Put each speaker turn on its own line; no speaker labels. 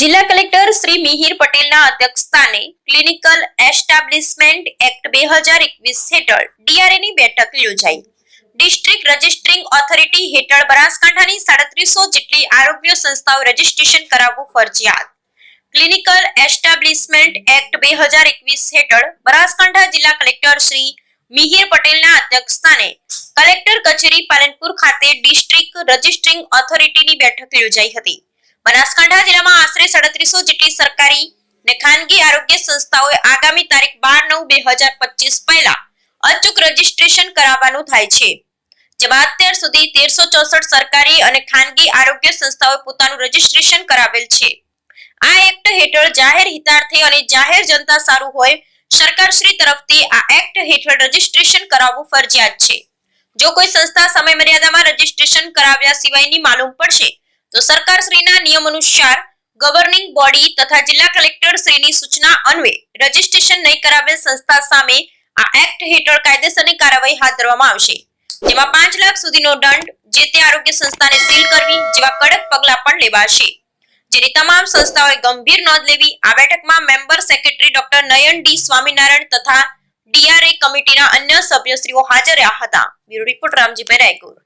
જિલ્લા કલેક્ટર શ્રી મિહિર પટેલના અધ્યક્ષસ્થાને ક્લિનિકલ એસ્ટાબ્લિશમેન્ટ એક્ટ બે હજાર એકવીસ હેઠળ ડીઆરએની બેઠક યોજાઈ. ડિસ્ટ્રિક્ટ રજિસ્ટ્રિંગ ઓથોરિટી હેઠળ બનાસકાંઠાની સાડત્રીસો જેટલી આરોગ્ય સંસ્થાઓ રજીસ્ટ્રેશન કરાવવું ફરજિયાત. ક્લિનિકલ એસ્ટાબ્લિશમેન્ટ એક્ટ બે હજાર એકવીસ હેઠળ બનાસકાંઠા જિલ્લા કલેક્ટર શ્રી મિહિર પટેલના અધ્યક્ષસ્થાને કલેક્ટર કચેરી પાલનપુર ખાતે ડિસ્ટ્રિક્ટ રજિસ્ટ્રિંગ ઓથોરિટીની બેઠક યોજાઈ હતી. બનાસકાંઠા જિલ્લામાં આશરે સાડત્રીસો જેટલી સરકારી ને ખાનગી આરોગ્ય સંસ્થાઓએ આગામી તારીખ બાર નવ બે હજાર પચીસ પહેલા અચૂક રજીસ્ટ્રેશન કરાવવાનું થાય છે. જેમાં અત્યાર સુધી તેરસો ચોસઠ સરકારી અને ખાનગી આરોગ્ય સંસ્થાઓએ પોતાનું રજીસ્ટ્રેશન કરાવેલ છે. આ એક્ટ હેઠળ જાહેર હિતાર્થી અને જાહેર જનતા સારું હોય સરકારશ્રી તરફથી આ એક્ટ હેઠળ રજીસ્ટ્રેશન કરાવવું ફરજિયાત છે. જો કોઈ સંસ્થા સમય મર્યાદામાં રજીસ્ટ્રેશન કરાવ્યા સિવાયની માલુમ પડશે તો સરકારશ્રીના નિયમ અનુસાર ગવર્નિંગ બોડી તથા જિલ્લા કલેક્ટર શ્રીની સૂચના અન્વયે રજીસ્ટ્રેશન નહીં કરાવેલ સંસ્થા સામે આ એક્ટ હેઠળ કાયદેસરની કાર્યવાહી હાથ ધરવામાં આવશે. જેમાં પાંચ લાખ સુધીનો દંડ જે તે આરોગ્ય સંસ્થાને સીલ કરવી જેવા કડક પગલાં પણ લેવાશે. જેની તમામ સંસ્થાઓએ ગંભીર નોંધ લેવી આ બેઠકમાં member secretary doctor Nayan D Swaminarayan તથા ડીઆરએ કમિટીના અન્ય સભ્યશ્રીઓ હાજર રહ્યા હતા. Bureau report Ramjibhai Raygur.